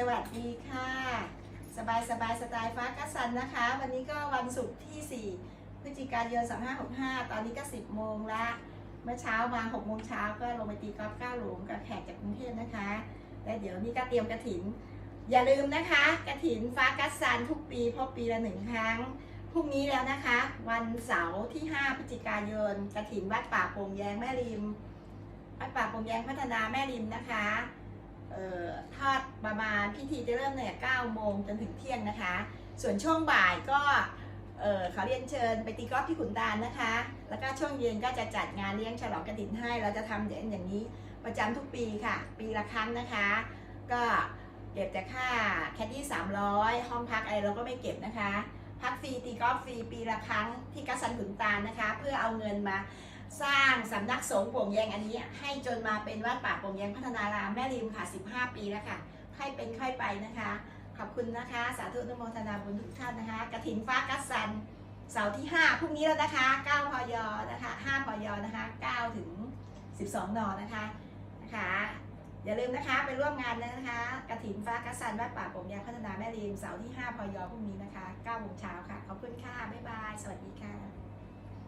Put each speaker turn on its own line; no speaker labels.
สวัสดีค่ะ สบายสบายสไตล์ฟ้ากัสซันนะคะ วันนี้ก็วันศุกร์ที่ 4 พฤศจิกายน 2565 ตอนนี้ก็ 10 โมงละ เมื่อเช้ามา 6 โมงเช้าก็ลงไปตีกอล์ฟ9หลุมกับแขกจากกรุงเทพนะคะ และเดี๋ยวนี้ก็เตรียมกระถิน อย่าลืมนะคะกระถินฟ้ากัสซันทุกปีพราะปีละหนึ่งครั้งพรุ่งนี้แล้วนะคะ วันเสาร์ที่ 5 พฤศจิกายนกระถินวัดป่าโป่งแยงแม่ริมวัดป่าโป่งแยงพัฒนาแม่ริมนะคะ ทอดประมาณพิธีจะเริ่มเนี่ย9โมงจนถึงเที่ยงนะคะ ส่วนช่วงบ่ายก็เขอเรียนเชิญไปตีกอล์ฟที่ขุนตาลนะคะ แล้วก็ช่วงเย็นก็จะจัดงานเลี้ยงฉลองกระถินให้ เราจะทำอย่างอย่างนี้ประจำทุกปีค่ะ ปีละครั้งนะคะ ก็เก็บแต่ค่าแคดดี้300 ห้องพักอะไรเราก็ไม่เก็บนะคะ พักฟรีตีกอล์ฟฟรีปีละครั้งที่กัสันขุนตาลนะคะ เพื่อเอาเงินมา สร้างสำนักสงฆ์โป่งแยงอันนี้ ให้จนมาเป็นวัดป่าโป่งแยงพัฒนารามแม่ริมค่ะ 15 ปีแล้วค่ะค่อยเป็นค่อยไปนะคะ ขอบคุณนะคะ สาธุนุโมทนาบุญทุกท่านนะคะ กระถินฟ้ากัสซัน เสาร์ที่ 5 พรุ่งนี้แล้วนะคะ 9 พยนะคะ5พยนะคะ 9 ถึง 12 น นะคะนะคะอย่าลืมนะคะไปร่วมงานนะคะกระถินฟ้ากัสซันวัดป่าป่งแยงพัฒนาแม่ริมเสาร์ที่ 5 พยพรุ่งนี้นะคะ9โมงเช้าค่ะ ขอบคุณค่ะ บ๊ายบาย สวัสดีค่ะ